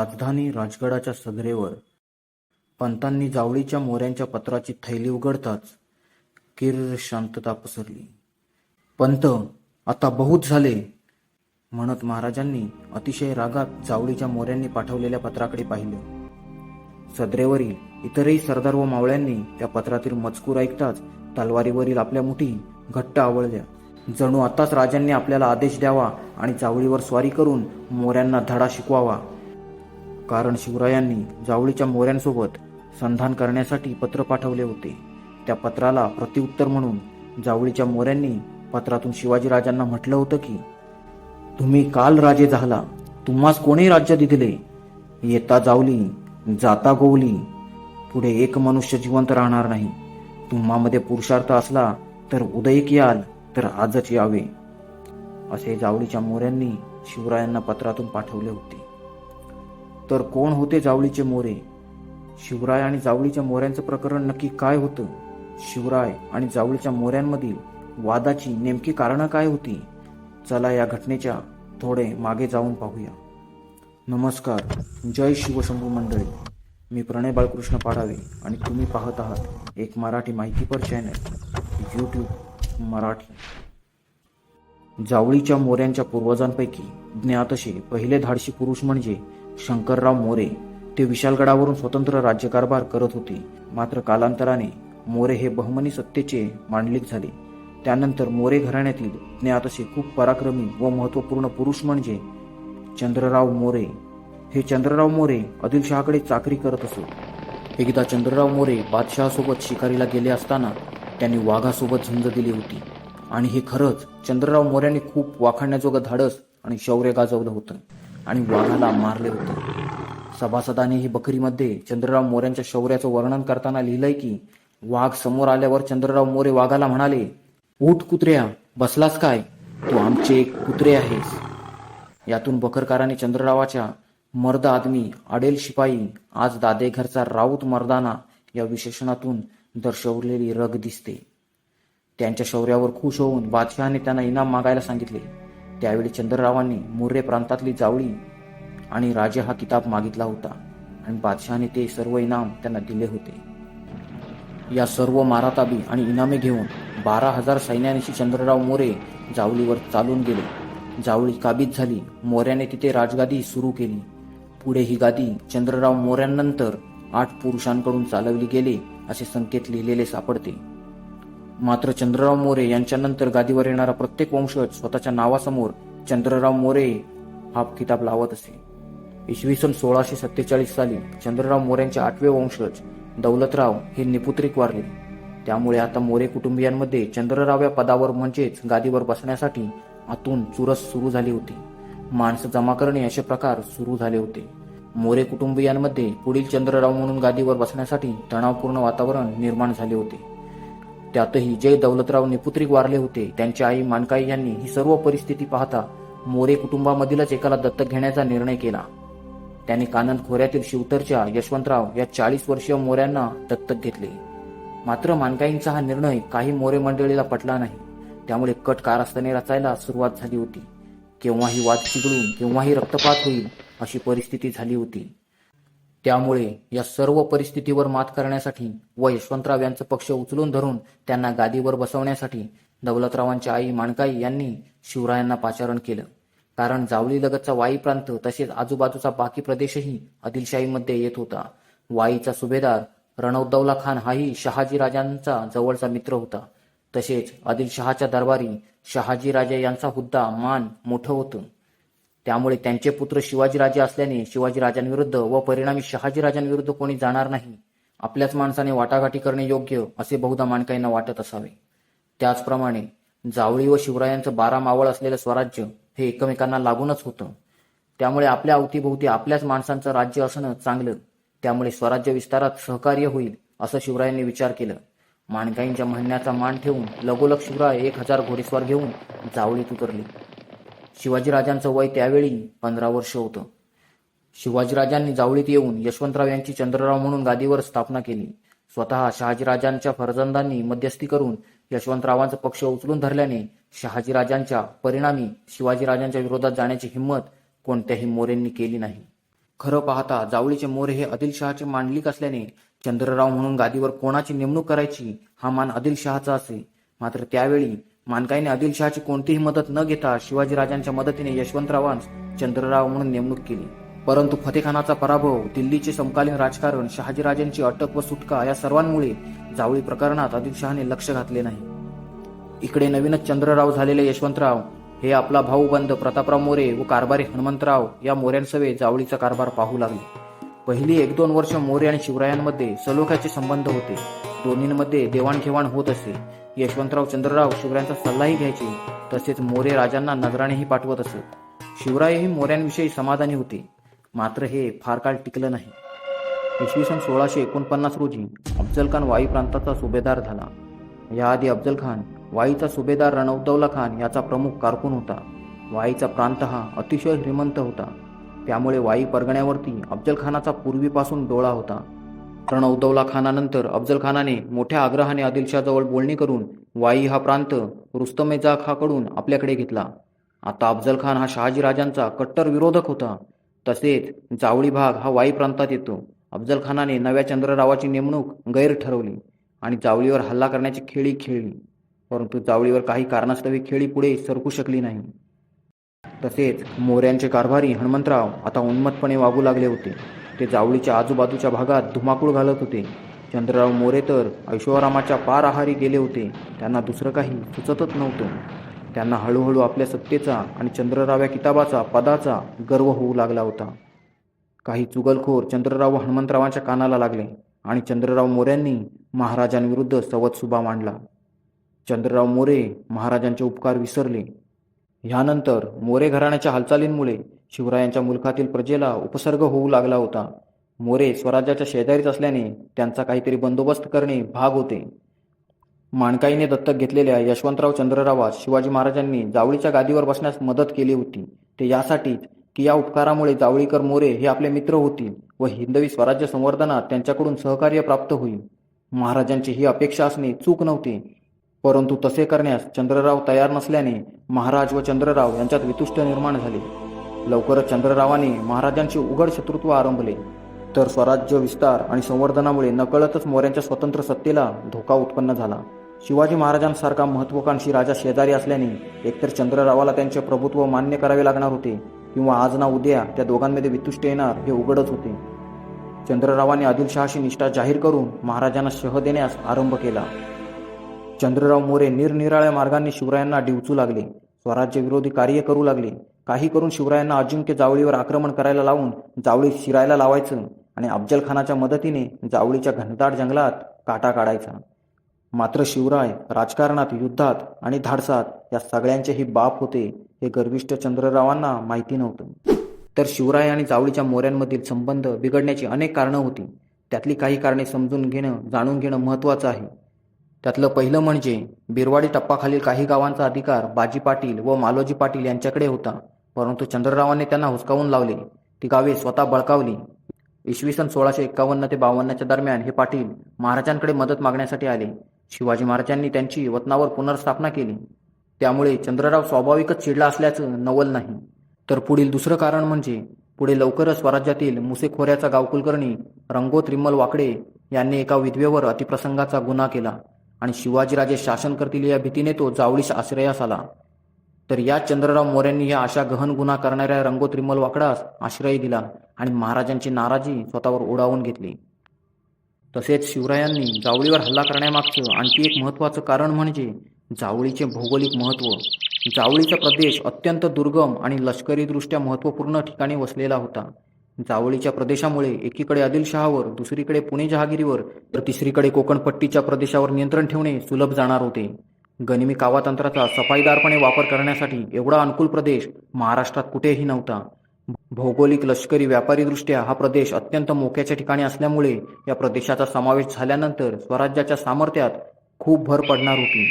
राजधानी राजगडाच्या सदरेवर. पंतांनी जावळीच्या मोऱ्यांच्या पत्राची थैली उघडताच किर्र शांतता पसरली. पंत आता बहुत झाले म्हणत महाराजांनी अतिशय रागात जावळीच्या मोऱ्यांनी पाठवलेल्या पत्राकडे पाहिले. सदरेवरील इतरही सरदार व मावळ्यांनी त्या पत्रातील मजकूर ऐकताच तलवारीवरील आपल्या मुठी घट्ट आवळल्या. जणू आताच राजांनी आपल्याला आदेश द्यावा आणि जावळीवर स्वारी करून मोऱ्यांना धडा शिकवावा. कारण शिवरायांनी जावळीच्या मोऱ्यांसोबत संधान करण्यासाठी पत्र पाठवले होते. त्या पत्राला प्रत्युत्तर म्हणून जावळीच्या मोऱ्यांनी पत्रातून शिवाजीराजांना म्हटलं होतं की तुम्ही काल राजे झाला तुम्हास कोणी राज्य दिले? येता जावली जाता गोवली पुढे एक मनुष्य जिवंत राहणार नाही. तुम्हामध्ये पुरुषार्थ असला तर उदयिक याल तर आजच यावे. असे जावळीच्या मोऱ्यांनी शिवरायांना पत्रातून पाठवले होते. तर कोण होते जावळीचे मोरे? शिवराय आणि जावळीच्या मोऱ्यांचं प्रकरण नक्की काय होतं? शिवराय आणि जावळीच्या मोऱ्यांमधील वादाची नेमकी कारणं काय होती? चला या घटनेच्या थोडे मागे जाऊन पाहूया. नमस्कार जय शिवशंभू मंडळी. मी प्रणय बाळकृष्ण पाडावे आणि तुम्ही पाहत आहात एक मराठी माहितीपर चॅनल यूट्यूब मराठी. जावळीच्या मोऱ्यांच्या पूर्वजांपैकी ज्ञातशे पहिले धाडशी पुरुष म्हणजे शंकरराव मोरे ते विशालगडावरून स्वतंत्र राज्यकारभार करत होते. मात्र कालांतराने मोरे हे बहमनी सत्तेचे मांडलिक झाले. त्यानंतर मोरे घराण्यातील ज्ञातशे खूप पराक्रमी व महत्त्वपूर्ण पुरुष म्हणजे चंद्रराव मोरे. हे चंद्रराव मोरे आदिलशहाकडे चाकरी करत असत एकदा चंद्रराव मोरे बादशहासोबत शिकारीला गेले असताना त्यांनी वाघासोबत झुंज दिली होती. आणि हे खरंच चंद्रराव मोऱ्याने खूप वाखाणण्याजोगं धाडस आणि शौर्य गाजवलं होतं. आणि वाघाला मारले होते. सभासदांनी बकरीमध्ये चंद्रराव मोऱ्यांच्या शौर्याचं वर्णन करताना लिहिलंय की वाघ समोर आल्यावर चंद्रराव मोरे वाघाला म्हणाले उठ कुत्र्या बसलास काय? तू आमचे एक कुत्रे आहेस. यातून बकरकाराने चंद्ररावाच्या मर्द आदमी आडेल शिपाई आज दादेघरचा राऊत मर्दाना या विशेषणातून दर्शवलेली रग दिसते. त्यांच्या शौर्यावर खुश होऊन बादशहाने त्यांना इनाम मागायला सांगितले. त्यावेळी चंद्ररावांनी मुर्रे प्रांतातली जावळी आणि राजा हा किताब मागितला होता. आणि बादशहाने ते सर्व इनाम त्यांना दिले होते. या सर्व माराताबी आणि इनामे घेऊन बारा हजार सैन्यानिशी चंद्रराव मोरे जावळीवर चालून गेले. जावळी काबीज झाली. मोऱ्याने तिथे राजगादी सुरू केली. पुढे ही गादी चंद्रराव मोऱ्यांनंतर आठ पुरुषांकडून चालवली गेली असे संकेत लिहिलेले सापडते. मात्र चंद्रराव मोरे यांच्यानंतर गादीवर येणारा प्रत्येक वंशज स्वतःच्या नावासमोर चंद्रराव मोरे हा किताब लावत असे. इसवी सन सोळाशे सत्तेचाळीस साली चंद्रराव मोऱ्यांचे आठवे वंशज दौलतराव हे निपुत्रिक वारले. त्यामुळे आता मोरे कुटुंबियांमध्ये चंद्रराव या पदावर म्हणजेच गादीवर बसण्यासाठी आतून चुरस सुरू झाली होती. माणसं जमा करणे असे प्रकार सुरू झाले होते. मोरे कुटुंबियांमध्ये पुढील चंद्रराव म्हणून गादीवर बसण्यासाठी तणावपूर्ण वातावरण निर्माण झाले होते. त्यातही जय दौलतराव निपुत्रिक वारले होते. त्यांची आई मानकाई यांनी ही सर्व परिस्थिती पाहता मोरे कुटुंबामधीलच एकाला दत्तक घेण्याचा निर्णय केला. त्याने कानंद खोऱ्यातील शिवतरच्या यशवंतराव या चाळीस वर्षीय मोऱ्यांना दत्तक घेतले. मात्र मानकाईंचा हा निर्णय काही मोरे मंडळीला पटला नाही. त्यामुळे कट कारस्थाने रचायला सुरुवात झाली होती. केव्हाही वाद चिघळून केव्हाही रक्तपात होईल अशी परिस्थिती झाली होती. त्यामुळे या सर्व परिस्थितीवर मात करण्यासाठी व यशवंतराव यांचं पक्ष उचलून धरून त्यांना गादीवर बसवण्यासाठी दौलतरावांच्या आई माणकाई यांनी शिवरायांना पाचारण केलं. कारण जावली लगतचा वाई प्रांत तसेच आजूबाजूचा बाकी प्रदेशही आदिलशाहीमध्ये येत होता. वाईचा सुभेदार रणौद्दौला खान हाही शहाजी राजांचा जवळचा मित्र होता. तसेच आदिलशहाच्या दरबारी शहाजी राजे यांचा हुद्दा मान मोठं होतं. त्यामुळे त्यांचे पुत्र शिवाजीराजे असल्याने शिवाजीराजांविरुद्ध व परिणामी शहाजीराजांविरुद्ध कोणी जाणार नाही. आपल्याच माणसाने वाटाघाटी करणे योग्य असे बहुधा माणकाईंना वाटत असावे. त्याचप्रमाणे जावळी व शिवरायांचं बारा मावळ असलेलं स्वराज्य हे एकमेकांना लागूनच होतं. त्यामुळे आपल्या अवतीभोवती आपल्याच माणसांचं राज्य असणं चांगलं. त्यामुळे स्वराज्य विस्तारात सहकार्य होईल असं शिवरायांनी विचार केलं. माणकाईंच्या म्हणण्याचा मान ठेवून लगोलग शिवराय एक हजार घोडेस्वार घेऊन जावळीत उतरले. शिवाजीराजांचं वय त्यावेळी पंधरा वर्ष होतं. शिवाजीराजांनी जावळीत येऊन यशवंतराव यांची चंद्रराव म्हणून गादीवर स्थापना केली. स्वतः शहाजीराजांच्या फरजंदांनी मध्यस्थी करून यशवंतरावांचा पक्ष उचलून धरल्याने शहाजीराजांच्या परिणामी शिवाजीराजांच्या विरोधात जाण्याची हिंमत कोणत्याही मोरेंनी केली नाही. खरं पाहता जावळीचे मोरे हे आदिलशहाचे मांडलिक असल्याने चंद्रराव म्हणून गादीवर कोणाची नेमणूक करायची हा मान आदिलशहाचा असे. मात्र त्यावेळी मानकाईने आदिलशहाची कोणतीही मदत न घेता शिवाजीराजांच्या मदतीने यशवंतरावांस चंद्रराव म्हणून नेमणूक केली. परंतु फतेखानाचा पराभव दिल्लीचे समकालीन राजकारण शहाजीराजांची अटक व सुटका या सर्वांमुळे जावळी प्रकरणात आदिलशहाने लक्ष घातले नाही. इकडे नवीनच चंद्रराव झालेले यशवंतराव हे आपला भाऊ बंद प्रतापराव मोरे व कारभारी हनुमंतराव या मोऱ्यांसवे जावळीचा कारभार पाहू लागले. पहिली एक दोन वर्ष मोरे आणि शिवरायांमध्ये सलोख्याचे संबंध होते. दोन्हींमध्ये देवाणघेवाण होत असे. यशवंतराव चंद्रराव शिवरायांचा सल्लाही घ्यायचे. तसेच मोरे राजांना नजराणेही पाठवत असत. शिवरायही मोऱ्यांविषयी समाधानी होते. मात्र हे फार काळ टिकलं नाही. इसवी सन सोळाशे एकोणपन्नास रोजी अफजल खान वाई प्रांताचा सुभेदार झाला. याआधी अफजल खान वाईचा सुभेदार रणउद्दौला खान याचा प्रमुख कारकून होता. वाईचा प्रांत हा अतिशय श्रीमंत होता. त्यामुळे वाई परगण्यावरती अफजल खानाचा पूर्वीपासून डोळा होता. रणउद्दौला खानानंतर अफजल खानाने मोठ्या आग्रहाने आदिलशाहजवळ बोलणी करून वाई हा प्रांत रुस्तमेजा खाकडून आपल्याकडे घेतला. आता अफजल खान हा शहाजीराजांचा कट्टर विरोधक होता. तसेच जावळी भाग हा वाई प्रांतात येतो. अफजल खानाने नव्या चंद्ररावाची नेमणूक गैर ठरवली आणि जावळीवर हल्ला करण्याची खेळी खेळली. परंतु जावळीवर काही कारणास्तव ही खेळी पुढे सरकू शकली नाही. तसेच मोऱ्यांचे कारभारी हनुमंतराव आता उन्मतपणे वागू लागले होते. ते जावळीच्या आजूबाजूच्या भागात धुमाकूळ घालत होते. चंद्रराव मोरे तर ऐश्वरामाच्या पार आहारी गेले होते. त्यांना दुसरं काही सुचतच नव्हतं. त्यांना हळूहळू आपल्या सत्तेचा आणि चंद्रराव या किताबाचा पदाचा गर्व होऊ लागला होता. काही चुगलखोर चंद्रराव व हनुमंतरावांच्या कानाला लागले आणि चंद्रराव मोऱ्यांनी महाराजांविरुद्ध सवतसुबा मांडला. चंद्रराव मोरे महाराजांचे उपकार विसरले. ह्यानंतर मोरे घराण्याच्या हालचालींमुळे शिवरायांच्या मुलखातील प्रजेला उपसर्ग होऊ लागला होता. मोरे स्वराज्याच्या शेजारीच असल्याने त्यांचा काहीतरी बंदोबस्त करणे भाग होते. माणकाईने दत्तक घेतलेल्या यशवंतराव चंद्ररावास शिवाजी महाराजांनी जावळीच्या गादीवर बसण्यास मदत केली होती. ते यासाठीच की या उपकारामुळे जावळीकर मोरे हे आपले मित्र होतील व हिंदवी स्वराज्य संवर्धनात त्यांच्याकडून सहकार्य प्राप्त होईल. महाराजांची ही अपेक्षा असणे चूक नव्हते. परंतु तसे करण्यास चंद्रराव तयार नसल्याने महाराज व चंद्रराव यांच्यात वितुष्ट निर्माण झाले. लवकरच चंद्ररावाने महाराजांचे उघड शत्रुत्व आरंभले. तर स्वराज्य विस्तार आणि संवर्धनामुळे नकळतच मोऱ्यांच्या स्वतंत्र सत्तेला धोका उत्पन्न झाला. शिवाजी महाराजांसारखा महत्वाकांक्षी राजा शेजारी असल्याने एकतर चंद्ररावाला त्यांचे प्रभुत्व मान्य करावे लागणार होते किंवा आज ना उद्या त्या दोघांमध्ये वितुष्ट येणार हे उघडच होते. चंद्ररावाने आदिलशहाशी निष्ठा जाहीर करून महाराजांना शह देण्यास आरंभ केला. चंद्रराव मोरे निरनिराळ्या मार्गांनी शिवरायांना डिवचू लागले. स्वराज्य विरोधी कार्य करू लागले. काही करून शिवरायांना अजिंक्य जावळीवर आक्रमण करायला लावून जावळी शिरायला लावायचं आणि अफजलखानाच्या मदतीने जावळीच्या घनदाट जंगलात काटा काढायचा. मात्र शिवराय राजकारणात युद्धात आणि धाडसात या सगळ्यांचेही बाप होते हे गर्विष्ठ चंद्ररावांना माहिती नव्हतं. तर शिवराय आणि जावळीच्या मोऱ्यांमधील संबंध बिघडण्याची अनेक कारणं होती. त्यातली काही कारणे समजून घेणं जाणून घेणं महत्त्वाचं आहे. त्यातलं पहिलं म्हणजे बिरवाडी टप्पाखालील काही गावांचा अधिकार बाजी पाटील व मालोजी पाटील यांच्याकडे होता. परंतु चंद्ररावांनी त्यांना हुसकावून लावले. ती गावे स्वतः बळकावली. इसवी सन सोळाशे एक्कावन्न ते बावन्नच्या दरम्यान हे पाटील महाराजांकडे मदत मागण्यासाठी आले. शिवाजी महाराजांनी त्यांची वतनावर पुनर्स्थापना केली. त्यामुळे चंद्रराव स्वाभाविकच चिडला असल्याचं नवल नाही. तर पुढील दुसरं कारण म्हणजे पुढे लवकरच स्वराज्यातील मुसेखोऱ्याचा गावकुलकर्णी रंगोत रिम्मल वाकडे यांनी एका विधवेवर अतिप्रसंगाचा गुन्हा केला आणि शिवाजीराजे शासन करतील या भीतीने तो जावळीस आश्रयास आला. तर या चंद्रराव मोऱ्यांनी या अशा गहन गुन्हा करणाऱ्या रंगोत वाकडास आश्रय दिला आणि महाराजांची नाराजी स्वतःवर ओढावून घेतली. तसेच शिवरायांनी जावळीवर हल्ला करण्यामागचं आणखी एक महत्त्वाचं कारण म्हणजे जावळीचे भौगोलिक महत्त्व. जावळीचा प्रदेश अत्यंत दुर्गम आणि लष्करीदृष्ट्या महत्त्वपूर्ण ठिकाणी वसलेला होता. जावळीच्या प्रदेशामुळे एकीकडे आदिलशहावर दुसरीकडे पुणे जहागिरीवर तर तिसरीकडे कोकणपट्टीच्या प्रदेशावर नियंत्रण ठेवणे सुलभ जाणार होते. गनिमी कावातंत्राचा सफाईदारपणे वापर करण्यासाठी एवढा अनुकूल प्रदेश महाराष्ट्रात कुठेही नव्हता. भौगोलिक लष्करी व्यापारीदृष्ट्या हा प्रदेश अत्यंत मोक्याच्या ठिकाणी असल्यामुळे या प्रदेशाचा समावेश झाल्यानंतर स्वराज्याच्या सामर्थ्यात खूप भर पडणार होती.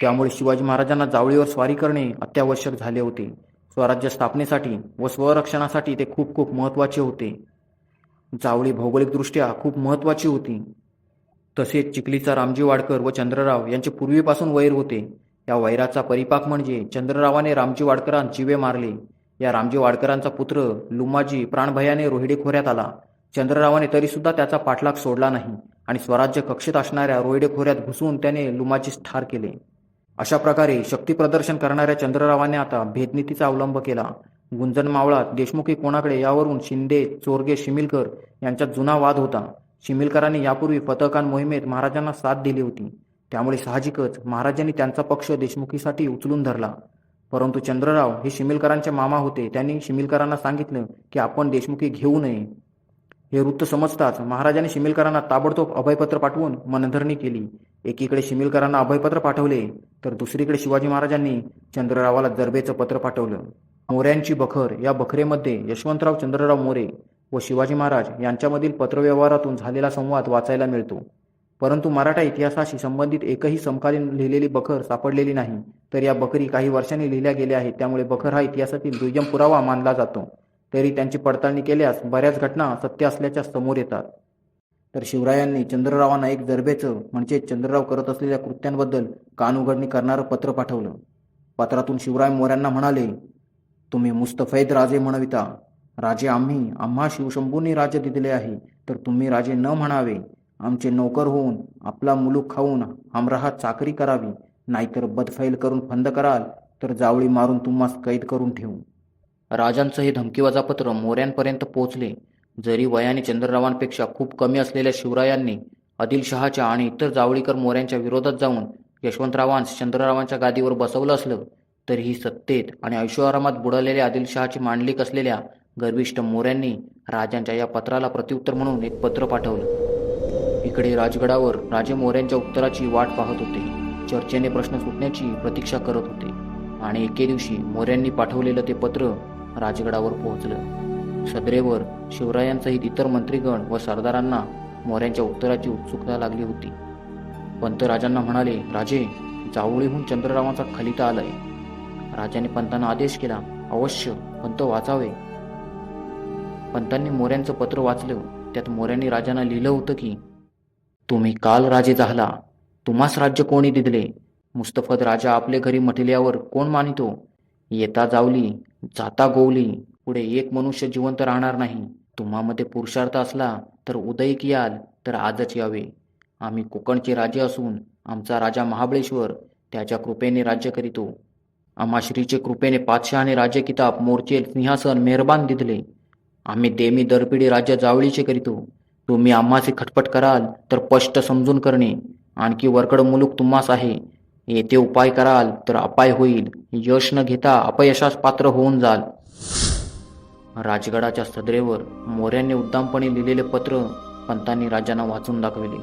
त्यामुळे शिवाजी महाराजांना जावळीवर स्वारी करणे अत्यावश्यक झाले होते. स्वराज्य स्थापनेसाठी व स्वरक्षणासाठी ते खूप खूप महत्त्वाचे होते. जावळी भौगोलिकदृष्ट्या खूप महत्त्वाची होती. तसेच चिखलीचा रामजी वाडकर व चंद्रराव यांचे पूर्वीपासून वैर होते. या वैराचा परिपाक म्हणजे चंद्ररावाने रामजी वाडकरांत जिवे मारले. या रामजी वाडकरांचा पुत्र लुमाजी प्राणभयाने रोहिडे खोऱ्यात आला. चंद्ररावाने तरीसुद्धा त्याचा पाठलाग सोडला नाही आणि स्वराज्य कक्षेत असणाऱ्या रोहिडे खोऱ्यात घुसून त्याने लुमाजीस ठार केले. अशा प्रकारे शक्ती प्रदर्शन करणाऱ्या चंद्ररावाने आता भेदनीतीचा अवलंब केला. गुंजन मावळात देशमुखी कोणाकडे यावरून शिंदे चोरगे शिमिलकर यांच्यात जुना वाद होता. शिमिलकरांनी यापूर्वी पथकान मोहिमेत महाराजांना साथ दिली होती. त्यामुळे साहजिकच महाराजांनी त्यांचा पक्ष देशमुखीसाठी उचलून धरला. परंतु चंद्रराव हे शिमिलकरांचे मामा होते. त्यांनी शिमिलकरांना सांगितलं की आपण देशमुखी घेऊ नये. हे वृत्त समजताच महाराजांनी शिमिलकरांना ताबडतोब अभयपत्र पाठवून मनधरणी केली. एकीकडे शिमिलकरांना अभयपत्र पाठवले तर दुसरीकडे शिवाजी महाराजांनी चंद्ररावाला जरबेचं पत्र पाठवलं. मोऱ्यांची बखर या बखरेमध्ये यशवंतराव चंद्रराव मोरे व शिवाजी महाराज यांच्यामधील पत्रव्यवहारातून झालेला संवाद वाचायला मिळतो. परंतु मराठा इतिहासाशी संबंधित एकही समकालीन लिहिलेली बखर सापडलेली नाही. तर या बकरी काही वर्षांनी लिहिल्या गेल्या आहेत. त्यामुळे बखर हा इतिहासातील दुय्यम पुरावा मानला जातो. तरी त्यांची पडताळणी केल्यास बऱ्याच घटना सत्य असल्याच्या समोर येतात. तर शिवरायांनी चंद्ररावांना एक जरबेचं म्हणजे चंद्रराव करत असलेल्या कृत्यांबद्दल कानउघडणी करणारं पत्र पाठवलं. पत्रातून शिवराय मोऱ्यांना म्हणाले तुम्ही मुस्तफैद राजे म्हणविता. राजे आम्ही आम्हा शिवशंभूंनी राज्य दिले आहे. तर तुम्ही राजे न म्हणावे आमचे नोकर होऊन आपला मुलूक खाऊन हमराहात चाकरी करावी. नाहीतर बदफैल करून फंद कराल तर जावळी मारून तुम्हास कैद करून ठेवू. राजांचं हे धमकीवजा पत्र मोऱ्यांपर्यंत पोहोचले. जरी वयाने चंद्ररावांपेक्षा खूप कमी असलेल्या शिवरायांनी आदिलशहाच्या आणि इतर जावळीकर मोऱ्यांच्या विरोधात जाऊन यशवंतरावांस चंद्ररावांच्या गादीवर बसवलं असलं तरीही सत्तेत आणि ऐशोआरामात बुडालेल्या आदिलशहाची मांडलिक असलेल्या गर्विष्ठ मोऱ्यांनी राजांच्या या पत्राला प्रत्युत्तर म्हणून एक पत्र पाठवलं. इकडे राजगडावर राजे मोऱ्यांच्या उत्तराची वाट पाहत होते. चर्चेने प्रश्न सुटण्याची प्रतीक्षा करत होते. आणि एके दिवशी मोऱ्यांनी पाठवलेलं ते पत्र राजगडावर पोहोचलं. सदरेवर शिवरायांसहित इतर मंत्रीगण व सरदारांना मोऱ्यांच्या उत्तराची उत्सुकता लागली होती. पंत राजांना म्हणाले राजे जावळीहून चंद्ररावांचा खलिता आलाय. राजाने पंतांना आदेश केला अवश्य पंत वाचावे. पंतांनी मोऱ्यांचं पत्र वाचलं. त्यात मोऱ्यांनी राजांना लिहिलं होतं की तुम्ही काल राजे झाला. तुम्हास राज्य कोणी दिदले? मुस्तफद राजा आपले घरी म्हटल्यावर कोण मानितो? येता जावली जाता गोवली. पुढे एक मनुष्य जिवंत राहणार नाही. तुम्हामध्ये पुरुषार्थ असला तर उदयिक याल तर आजच यावे. आम्ही कोकणचे राजे असून आमचा राजा महाबळेश्वर त्याच्या कृपेने राज्य करीतो. आम्हा श्रीचे कृपेने पातशहाने राज्य किताब मोर्चे सिंहासन मेहरबान दिदले. आम्ही देमी दरपिढी राज्य जावळीचे करीतो. तुम्ही आम्हाचे खटपट कराल तर स्पष्ट समजून करणे. आणखी वरकड मुलूक तुम्हास आहे. येथे उपाय कराल तर अपाय होईल. यश न घेता अपयशास पात्र होऊन जाल. राजगडाच्या सदरेवर मोऱ्यांनी उद्दामपणे लिहिलेले पत्र पंतांनी राजांना वाचून दाखविले.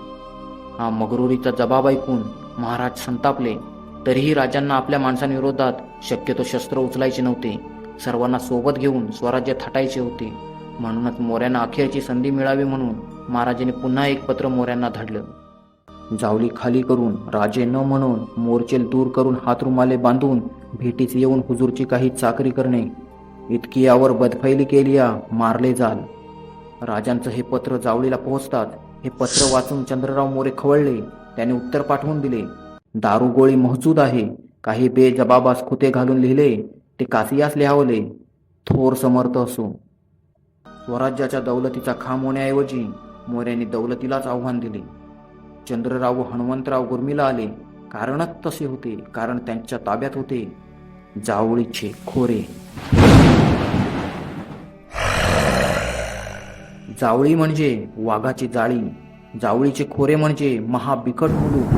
हा मगरुरीचा जबाब ऐकून महाराज संतापले तरीही राजांना आपल्या माणसांविरोधात शक्यतो शस्त्र उचलायचे नव्हते. सर्वांना सोबत घेऊन स्वराज्य थाटायचे होते. म्हणूनच मोऱ्यांना अखेरची संधी मिळावी म्हणून महाराजांनी पुन्हा एक पत्र मोऱ्यांना धाडलं. जावली खाली करून राजे न म्हणून मोर्चेल दूर करून हातरुमाले बांधून भेटीस येऊन हुजूरची काही चाकरी करणे. इतकी यावर बदफैली केली या मारले जाल. राजांचं हे पत्र जावळीला पोहोचतात. हे पत्र वाचून चंद्रराव मोरे खवळले. त्याने उत्तर पाठवून दिले. दारू गोळी महजूद आहे. काही बेजबाबास खुते घालून लिहिले. ते कासियास लिहावले. थोर समर्थ असो. स्वराज्याच्या दौलतीचा खाम होण्याऐवजी मोऱ्यांनी दौलतीलाच आव्हान दिले. चंद्रराव व हनुमंतराव गुर्मीला आले. कारणच तसे होते. कारण त्यांच्या ताब्यात होते. जावळीचे खोरे. जावळी म्हणजे वाघाची जाळी. जावळीचे खोरे म्हणजे महाबिकट मुलूक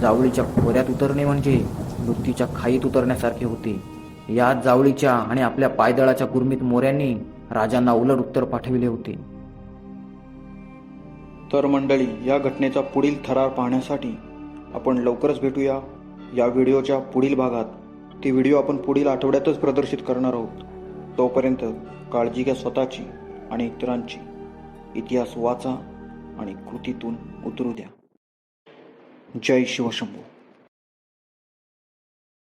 जावळीच्या खोऱ्यात उतरणे म्हणजे मृत्यूच्या खाईत उतरण्यासारखे होते. या जावळीच्या आणि आपल्या पायदळाच्या गुरमीत मोऱ्यांनी राजांना उलट उत्तर पाठविले होते. तर मंडळी या घटनेचा पुढील थरार पाहण्यासाठी आपण लवकरच भेटूया. या व्हिडिओच्या पुढील भागात ती व्हिडिओ आपण पुढील आठवड्यातच प्रदर्शित करणार आहोत. तोपर्यंत काळजी घ्या स्वतःची आणि इतरांची. इतिहास वाचा आणि कृतीतून उतरू द्या. जय शिवशंभू.